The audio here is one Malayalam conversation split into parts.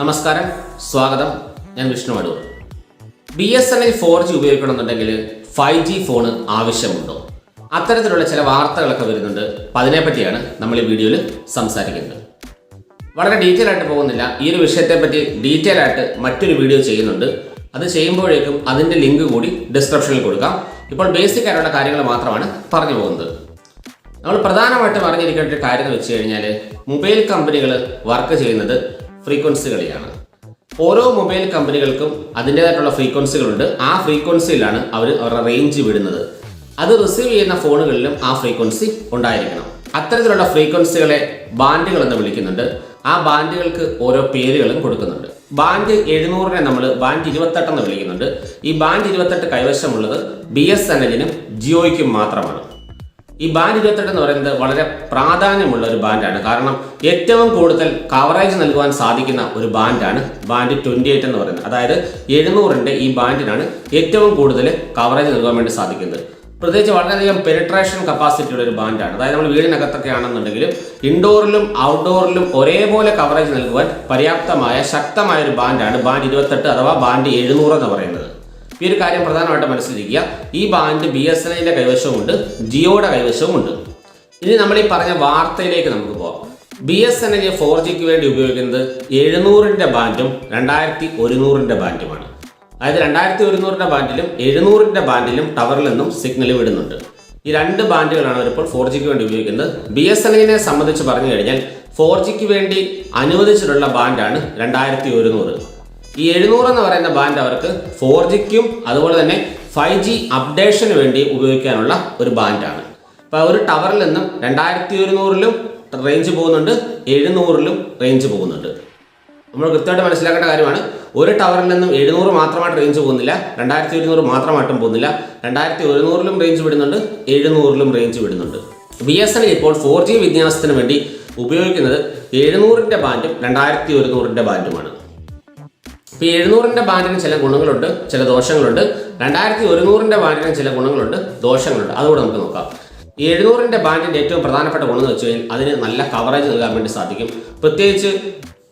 നമസ്കാരം സ്വാഗതം. ഞാൻ Vishnu Adoor. B S N L four G ഉപയോഗിക്കണമെന്നുണ്ടെങ്കിൽ five G phone ആവശ്യമുണ്ടോ? അത്തരത്തിലുള്ള ചില വാർത്തകളൊക്കെ വരുന്നുണ്ട്. അപ്പം അതിനെപ്പറ്റിയാണ് നമ്മൾ ഈ വീഡിയോയിൽ സംസാരിക്കുന്നത്. വളരെ ഡീറ്റെയിൽ ആയിട്ട് പോകുന്നില്ല. ഈ ഒരു വിഷയത്തെപ്പറ്റി ഡീറ്റെയിൽ ആയിട്ട് മറ്റൊരു വീഡിയോ ചെയ്യുന്നുണ്ട്. അത് ചെയ്യുമ്പോഴേക്കും അതിന്റെ ലിങ്ക് കൂടി ഡിസ്ക്രിപ്ഷനിൽ കൊടുക്കാം. ഇപ്പോൾ ബേസിക് ആയിട്ടുള്ള കാര്യങ്ങൾ മാത്രമാണ് പറഞ്ഞു പോകുന്നത്. നമ്മൾ പ്രധാനമായിട്ടും അറിഞ്ഞിരിക്കേണ്ട ഒരു കാര്യം എന്ന് വെച്ച് കഴിഞ്ഞാൽ മൊബൈൽ കമ്പനികൾ വർക്ക് ചെയ്യുന്നത് ഫ്രീക്വൻസികളിലാണ് ഓരോ മൊബൈൽ കമ്പനികൾക്കും അതിന്റേതായിട്ടുള്ള ഫ്രീക്വൻസികളുണ്ട്. ആ ഫ്രീക്വൻസിയിലാണ് അവർ അവരുടെ റേഞ്ച് വിടുന്നത്. അത് റിസീവ് ചെയ്യുന്ന ഫോണുകളിലും ആ ഫ്രീക്വൻസി ഉണ്ടായിരിക്കണം. അത്തരത്തിലുള്ള ഫ്രീക്വൻസികളെ ബാൻഡുകൾ എന്ന് വിളിക്കുന്നുണ്ട്. ആ ബാൻഡുകൾക്ക് ഓരോ പേരുകളും കൊടുക്കുന്നുണ്ട്. ബാൻഡ് എഴുന്നൂറിനെ നമ്മൾ ബാൻഡ് ഇരുപത്തെട്ടെന്ന് വിളിക്കുന്നുണ്ട്. ഈ ബാൻഡ് ഇരുപത്തെട്ട് കൈവശമുള്ളത് ബി എസ് എൻ എല്ലിനും ജിയോയ്ക്കും മാത്രമാണ്. ഈ ബാൻഡ് ഇരുപത്തെട്ട് എന്ന് പറയുന്നത് വളരെ പ്രാധാന്യമുള്ള ഒരു ബാൻഡാണ്. കാരണം ഏറ്റവും കൂടുതൽ കവറേജ് നൽകുവാൻ സാധിക്കുന്ന ഒരു ബാൻഡാണ് ബാൻഡ് ട്വന്റി എയ്റ്റ് എന്ന് പറയുന്നത്. അതായത് എഴുന്നൂറിന്റെ ഈ ബാൻഡിനാണ് ഏറ്റവും കൂടുതൽ കവറേജ് നൽകാൻ വേണ്ടി സാധിക്കുന്നത്. പ്രത്യേകിച്ച് വളരെയധികം പെനിട്രേഷൻ കപ്പാസിറ്റി ഉള്ള ഒരു ബാൻഡാണ്. അതായത് നമ്മൾ വീടിനകത്തൊക്കെ ആണെന്നുണ്ടെങ്കിലും ഇൻഡോറിലും ഔട്ട്ഡോറിലും ഒരേപോലെ കവറേജ് നൽകുവാൻ പര്യാപ്തമായ ശക്തമായ ഒരു ബാൻഡാണ് ബാൻഡ് ഇരുപത്തെട്ട് അഥവാ ബാൻഡ് എഴുന്നൂറ് എന്ന് പറയുന്നത്. ഈ ഒരു കാര്യം പ്രധാനമായിട്ട് മനസ്സിലിരിക്കുക. ഈ ബാൻഡ് ബി എസ് എൻ എല്ലിന്റെ കൈവശവുമുണ്ട് ജിയോയുടെ കൈവശവുമുണ്ട് ഇനി നമ്മൾ ഈ പറഞ്ഞ വാർത്തയിലേക്ക് നമുക്ക് പോകാം ബി എസ് എൻ ഫോർ ജിക്ക് വേണ്ടി ഉപയോഗിക്കുന്നത് എഴുന്നൂറിന്റെ ബാൻഡും രണ്ടായിരത്തി ഒരുന്നൂറിന്റെ ബാൻഡുമാണ്. അതായത് രണ്ടായിരത്തി ഒരുന്നൂറിന്റെ ബാൻഡിലും എഴുന്നൂറിന്റെ ബാൻഡിലും ടവറിൽ നിന്നും സിഗ്നൽ വിടുന്നുണ്ട്. ഈ രണ്ട് ബാൻഡുകളാണ് അവരിപ്പോൾ ഫോർ ജിക്ക് വേണ്ടി ഉപയോഗിക്കുന്നത്. ബി എസ് എൻ സംബന്ധിച്ച് പറഞ്ഞു കഴിഞ്ഞാൽ ഫോർ ജിക്ക് വേണ്ടി അനുവദിച്ചിട്ടുള്ള ബാൻഡാണ് രണ്ടായിരത്തി ഒരുന്നൂറ് ഈ എഴുന്നൂറ് എന്ന് പറയുന്ന ബാൻഡ് അവർക്ക് ഫോർ ജിക്കും അതുപോലെ തന്നെ ഫൈവ് ജി അപ്ഡേഷന് വേണ്ടി ഉപയോഗിക്കാനുള്ള ഒരു ബാൻഡാണ് അപ്പോൾ ഒരു ടവറിൽ നിന്നും രണ്ടായിരത്തി ഒരുന്നൂറിലും റേഞ്ച് പോകുന്നുണ്ട് എഴുന്നൂറിലും റേഞ്ച് പോകുന്നുണ്ട്. നമ്മൾ കൃത്യമായിട്ട് മനസ്സിലാക്കേണ്ട കാര്യമാണ് ഒരു ടവറിൽ നിന്നും എഴുന്നൂറ് മാത്രമായിട്ട് റേഞ്ച് പോകുന്നില്ല രണ്ടായിരത്തി ഒരുന്നൂറ് മാത്രമായിട്ടും പോകുന്നില്ല രണ്ടായിരത്തി ഒരുന്നൂറിലും റേഞ്ച് വിടുന്നുണ്ട് എഴുന്നൂറിലും റേഞ്ച് വിടുന്നുണ്ട്. ബി എസ് എൻ ഇപ്പോൾ ഫോർ ജി വിന്യാസത്തിന് വേണ്ടി ഉപയോഗിക്കുന്നത് എഴുന്നൂറിന്റെ ബാൻഡും രണ്ടായിരത്തി ഒരുന്നൂറിന്റെ ബാൻഡുമാണ് ഇപ്പോൾ ഈ എഴുന്നൂറിന്റെ ബാൻഡിന് ചില ഗുണങ്ങളുണ്ട് ചില ദോഷങ്ങളുണ്ട്. രണ്ടായിരത്തി ഒരുന്നൂറിന്റെ ബാൻഡിന് ചില ഗുണങ്ങളുണ്ട് ദോഷങ്ങളുണ്ട്. അതുകൂടെ നമുക്ക് നോക്കാം. ഈ എഴുന്നൂറിന്റെ ബാൻഡിന്റെ ഏറ്റവും പ്രധാനപ്പെട്ട ഗുണം എന്ന് വെച്ച് കഴിഞ്ഞാൽ അതിന് നല്ല കവറേജ് നൽകാൻ വേണ്ടി സാധിക്കും. പ്രത്യേകിച്ച്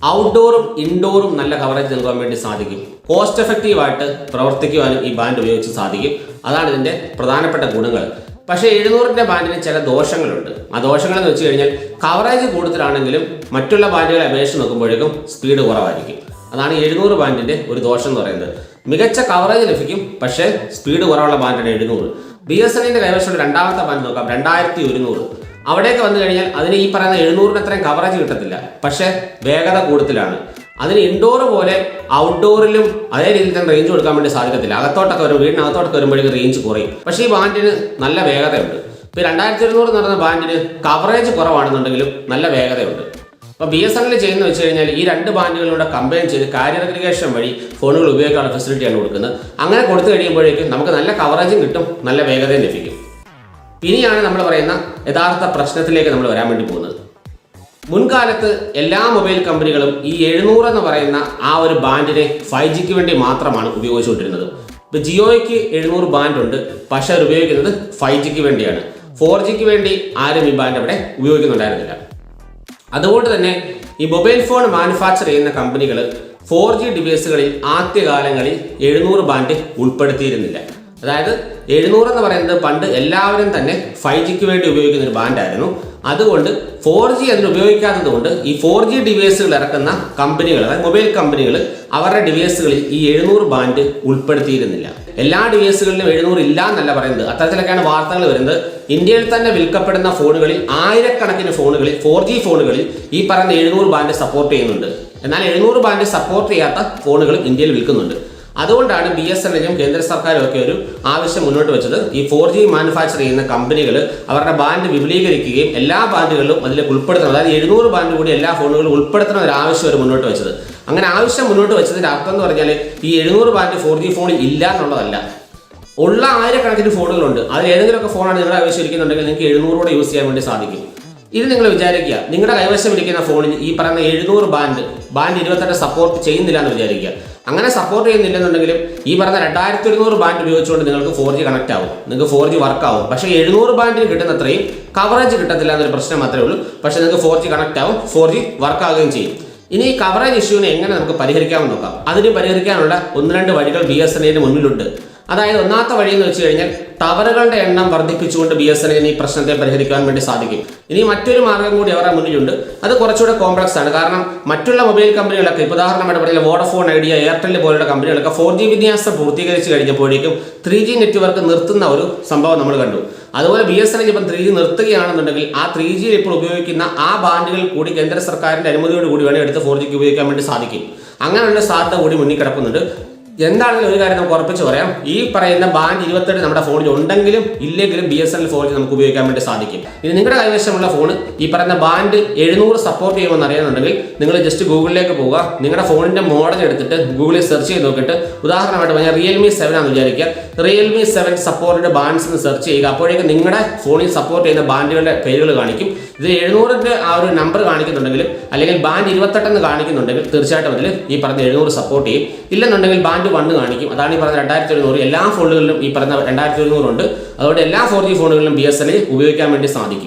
ഔട്ട്ഡോറും ഇൻഡോറും നല്ല കവറേജ് നൽകാൻ വേണ്ടി സാധിക്കും. കോസ്റ്റ് എഫക്റ്റീവായിട്ട് പ്രവർത്തിക്കുവാനും ഈ ബാൻഡ് ഉപയോഗിച്ച് സാധിക്കും. അതാണ് ഇതിന്റെ പ്രധാനപ്പെട്ട ഗുണങ്ങൾ. പക്ഷേ എഴുന്നൂറിന്റെ ബാൻഡിന് ചില ദോഷങ്ങളുണ്ട്. ആ ദോഷങ്ങൾ എന്ന് വെച്ച് കഴിഞ്ഞാൽ കവറേജ് കൂടുതലാണെങ്കിലും മറ്റുള്ള ബാൻഡുകളെ അപേക്ഷിച്ച് നോക്കുമ്പോഴേക്കും സ്പീഡ് കുറവായിരിക്കും. അതാണ് എഴുന്നൂറ് ബാൻഡിന്റെ ഒരു ദോഷം എന്ന് പറയുന്നത്. മികച്ച കവറേജ് ലഭിക്കും പക്ഷേ സ്പീഡ് കുറവുള്ള ബാൻഡാണ് എഴുന്നൂറ്. ബി എസ് എന്നിന്റെ കൈവശമുള്ള രണ്ടാമത്തെ ബാൻഡ് നോക്കാം രണ്ടായിരത്തി ഒരുന്നൂറ്. അവിടേക്ക് വന്നു കഴിഞ്ഞാൽ അതിന് ഈ പറയുന്ന എഴുന്നൂറിന് അത്രയും കവറേജ് കിട്ടത്തില്ല പക്ഷേ വേഗത കൂടുതലാണ്. അതിന് ഇൻഡോർ പോലെ ഔട്ട്ഡോറിലും അതേ രീതിയിൽ തന്നെ റേഞ്ച് കൊടുക്കാൻ വേണ്ടി സാധിക്കത്തില്ല. അകത്തോട്ടൊക്കെ വരും വീടിനകത്തോട്ടൊക്കെ വരുമ്പോഴേക്കും റേഞ്ച് കുറയും. പക്ഷേ ഈ ബാൻഡിന് നല്ല വേഗതയുണ്ട്. ഇപ്പോൾ രണ്ടായിരത്തി ഇരുന്നൂറ് പറയുന്ന ബാൻഡിന് കവറേജ് കുറവാണെന്നുണ്ടെങ്കിലും നല്ല വേഗതയുണ്ട്. അപ്പോൾ ബി എസ് എൻ എൽ ചെയ്യുന്ന വെച്ച് കഴിഞ്ഞാൽ ഈ രണ്ട് ബാൻഡുകളിലൂടെ കമ്പൈൻ ചെയ്ത് കാരിയർ അഗ്രിഗേഷൻ വഴി ഫോണുകൾ ഉപയോഗിക്കാനുള്ള ഫെസിലിറ്റിയാണ് കൊടുക്കുന്നത്. അങ്ങനെ കൊടുത്തു കഴിയുമ്പോഴേക്കും നമുക്ക് നല്ല കവറേജും കിട്ടും നല്ല വേഗതയും ലഭിക്കും. ഇനിയാണ് നമ്മൾ പറയുന്ന യഥാർത്ഥ പ്രശ്നത്തിലേക്ക് നമ്മൾ വരാൻ വേണ്ടി പോകുന്നത്. മുൻകാലത്ത് എല്ലാ മൊബൈൽ കമ്പനികളും ഈ എഴുന്നൂറ് എന്ന് പറയുന്ന ആ ഒരു ബാൻഡിനെ ഫൈവ് ജിക്ക് വേണ്ടി മാത്രമാണ് ഉപയോഗിച്ചുകൊണ്ടിരുന്നത്. ഇപ്പോൾ ജിയോയ്ക്ക് എഴുന്നൂറ് ബാൻഡ് ഉണ്ട് പക്ഷെ അവർ ഉപയോഗിക്കുന്നത് ഫൈവ് ജിക്ക് വേണ്ടിയാണ്. ഫോർ ജിക്ക് വേണ്ടി ആരും ഈ ബാൻഡ് അവിടെ ഉപയോഗിക്കുന്നുണ്ടായിരുന്നില്ല. അതുകൊണ്ട് തന്നെ ഈ മൊബൈൽ ഫോൺ മാനുഫാക്ചർ ചെയ്യുന്ന കമ്പനികൾ ഫോർ ജി ഡിവൈസുകളിൽ ആദ്യകാലങ്ങളിൽ എഴുന്നൂറ് ബാൻഡ് ഉൾപ്പെടുത്തിയിരുന്നില്ല. അതായത് എഴുന്നൂറ് എന്ന് പറയുന്നത് പണ്ട് എല്ലാവരും തന്നെ ഫൈവ് ജിക്ക് വേണ്ടി ഉപയോഗിക്കുന്ന ഒരു ബാൻഡായിരുന്നു. അതുകൊണ്ട് ഫോർ ജി അതിന് ഉപയോഗിക്കാത്തത് കൊണ്ട് ഈ ഫോർ ജി ഡിവൈസുകൾ ഇറക്കുന്ന കമ്പനികൾ അതായത് മൊബൈൽ കമ്പനികൾ അവരുടെ ഡിവൈസുകളിൽ ഈ എഴുന്നൂറ് ബാൻഡ് ഉൾപ്പെടുത്തിയിരുന്നില്ല. എല്ലാ ഡിവൈസുകളിലും എഴുന്നൂറ് ഇല്ല എന്നല്ല പറയുന്നത്. അത്തരത്തിലൊക്കെയാണ് വാർത്തകൾ വരുന്നത്. ഇന്ത്യയിൽ തന്നെ വിൽക്കപ്പെടുന്ന ഫോണുകളിൽ ആയിരക്കണക്കിന് ഫോണുകളിൽ ഫോർ ജി ഫോണുകളിൽ ഈ പറയുന്ന എഴുന്നൂറ് ബാൻഡ് സപ്പോർട്ട് ചെയ്യുന്നുണ്ട്. എന്നാൽ എഴുന്നൂറ് ബാൻഡ് സപ്പോർട്ട് ചെയ്യാത്ത ഫോണുകൾ ഇന്ത്യയിൽ വിൽക്കുന്നുണ്ട്. അതുകൊണ്ടാണ് ബി എസ് എൻ എല്ലും കേന്ദ്ര സർക്കാരും ഒക്കെ ഒരു ആവശ്യം മുന്നോട്ട് വെച്ചത്. ഈ ഫോർ ജി മാനുഫാക്ചർ ചെയ്യുന്ന കമ്പനികൾ അവരുടെ ബാൻഡ് വിപുലീകരിക്കുകയും എല്ലാ ബാൻഡുകളിലും അതിലേക്ക് ഉൾപ്പെടുത്തണം. അതായത് എഴുന്നൂറ് ബാൻഡ് കൂടി എല്ലാ ഫോണുകളും ഉൾപ്പെടുത്തണം ഒരു ആവശ്യം അവർ മുന്നോട്ട് വെച്ചത്. അങ്ങനെ ആവശ്യം മുന്നോട്ട് വെച്ചതിന്റെ അർത്ഥം എന്ന് പറഞ്ഞാൽ ഈ എഴുന്നൂറ് ബാൻഡ് ഫോർ ജി ഫോണിൽ ഇല്ല എന്നുള്ളതല്ല. ഉള്ള ആയിരക്കണക്കിന് ഫോണുകളുണ്ട്. അതിൽ ഏതെങ്കിലുമൊക്കെ ഫോണാണ് നിങ്ങളുടെ കൈവശം ഇരിക്കുന്നുണ്ടെങ്കിൽ നിങ്ങൾക്ക് എഴുന്നൂറോടെ യൂസ് ചെയ്യാൻ വേണ്ടി സാധിക്കും. ഇത് നിങ്ങൾ വിചാരിക്കുക. നിങ്ങളുടെ കൈവശം ഇരിക്കുന്ന ഫോണിൽ ഈ പറയുന്ന എഴുന്നൂറ് ബാൻഡ് ബാൻഡ് ഇരുപത്തെട്ട് സപ്പോർട്ട് ചെയ്യുന്നില്ല എന്ന് വിചാരിക്കുക. അങ്ങനെ സപ്പോർട്ട് ചെയ്യുന്നില്ലെന്നുണ്ടെങ്കിലും ഈ പറഞ്ഞ രണ്ടായിരത്തി ഒരുന്നൂറ് ബാൻഡ് ഉപയോഗിച്ചുകൊണ്ട് നിങ്ങൾക്ക് ഫോർ ജി കണക്ട് ആവും. നിങ്ങൾക്ക് ഫോർ ജി വർക്ക് ആവും. പക്ഷേ എഴുന്നൂറ് ബാൻഡിൽ കിട്ടുന്നത്രയും കവറേജ് കിട്ടത്തില്ല എന്നൊരു പ്രശ്നം മാത്രമേ ഉള്ളൂ. പക്ഷേ നിങ്ങൾക്ക് ഫോർ ജി കണക്ട് ആവും ഫോർ ജി വർക്ക് ആവുകയും ചെയ്യും. ഇനി ഈ കവറേജ് ഇഷ്യൂവിനെ എങ്ങനെ നമുക്ക് പരിഹരിക്കാമെന്ന് നോക്കാം. അതിന് പരിഹരിക്കാനുള്ള ഒന്ന് രണ്ട് വഴികൾ ബി എസ് എൻ എല്ലിന് മുന്നിലുണ്ട്. അതായത് ഒന്നാമത്തെ വഴി എന്ന് വെച്ച് കഴിഞ്ഞാൽ ടവറുകളുടെ എണ്ണം വർദ്ധിപ്പിച്ചുകൊണ്ട് ബി എസ് എൻ ഈ പ്രശ്നത്തെ പരിഹരിക്കാൻ വേണ്ടി സാധിക്കും. ഇനി മറ്റൊരു മാർഗം കൂടി അവരുടെ മുന്നിലുണ്ട്. അത് കുറച്ചുകൂടെ കോംപ്ലക്സ് ആണ്. കാരണം മറ്റുള്ള മൊബൈൽ കമ്പനികളൊക്കെ ഇപ്പോൾ ഉദാഹരണമായിട്ട് പറഞ്ഞാൽ വോഡഫോൺ ഐഡിയ എയർടെൽ പോലുള്ള കമ്പനികളൊക്കെ ഫോർ ജി വിന്യാസം പൂർത്തീകരിച്ച് കഴിഞ്ഞപ്പോഴേക്കും ത്രീ ജി നെറ്റ്വർക്ക് നിർത്തുന്ന ഒരു സംഭവം നമ്മൾ കണ്ടു. അതുപോലെ ബി എസ് എൻ എൽ ഇപ്പം ത്രീ ജി നിർത്തുകയാണെന്നുണ്ടെങ്കിൽ ആ ത്രീ ജിയിൽ ഇപ്പോൾ ഉപയോഗിക്കുന്ന ആ ബാൻഡുകൾ കൂടി കേന്ദ്ര സർക്കാരിന്റെ അനുമതിയോട് കൂടി വേണം എടുത്ത് ഫോർ ജിക്ക് ഉപയോഗിക്കാൻ വേണ്ടി സാധിക്കും. അങ്ങനെയുള്ള സാധ്യത കൂടി മുന്നിൽ കിടക്കുന്നുണ്ട്. എന്താണെങ്കിലും ഒരു കാര്യം നമുക്ക് ഉറപ്പിച്ച് പറയാം. ഈ പറയുന്ന ബാൻഡ് ഇരുപത്തെട്ട് നമ്മുടെ ഫോണിൽ ഉണ്ടെങ്കിലും ഇല്ലെങ്കിലും B S N L G നമുക്ക് ഉപയോഗിക്കാൻ വേണ്ടി സാധിക്കും. ഇനി നിങ്ങളുടെ കൈവശമുള്ള ഫോൺ ഈ പറയുന്ന ബാൻഡ് എഴുന്നൂറ് സപ്പോർട്ട് ചെയ്യുമെന്ന് അറിയാനുണ്ടെങ്കിൽ നിങ്ങൾ ജസ്റ്റ് ഗൂഗിളിലേക്ക് പോവുക. നിങ്ങളുടെ ഫോണിന്റെ മോഡൽ എടുത്തിട്ട് ഗൂഗിളിൽ സെർച്ച് ചെയ്ത് നോക്കിയിട്ട് ഉദാഹരണമായിട്ട് പറഞ്ഞാൽ റിയൽമി സെവൻ ആണെന്ന് വിചാരിക്കുക. റിയൽമി സെവൻ സപ്പോർട്ടഡ് ബാൻഡ്സ് എന്ന് സെർച്ച് ചെയ്യുക. അപ്പോഴേക്കും നിങ്ങളുടെ ഫോണിൽ സപ്പോർട്ട് ചെയ്യുന്ന ബാൻഡുകളുടെ പേരുകൾ കാണിക്കും. ഇത് എഴുന്നൂറിന്റെ ആ ഒരു നമ്പർ കാണിക്കുന്നുണ്ടെങ്കിലും അല്ലെങ്കിൽ ബാൻഡ് ഇരുപത്തെട്ടെന്ന് കാണിക്കുന്നുണ്ടെങ്കിൽ തീർച്ചയായിട്ടും അതിൽ ഈ പറഞ്ഞ എഴുന്നൂറ് സപ്പോർട്ട് ചെയ്യും. ഇല്ലെന്നുണ്ടെങ്കിൽ ബാൻഡ് വണ്ണ് കാണിക്കും. അതാണ് ഈ പറഞ്ഞ രണ്ടായിരത്തി എഴുന്നൂറ് എല്ലാ ഫോണുകളിലും ഈ പറഞ്ഞ രണ്ടായിരത്തി എഴുന്നൂറുണ്ട് അതുകൊണ്ട് എല്ലാ ഫോർ ജി ഫോണുകളിലും ബി എസ് എൻ ഉപയോഗിക്കാൻ വേണ്ടി സാധിക്കും.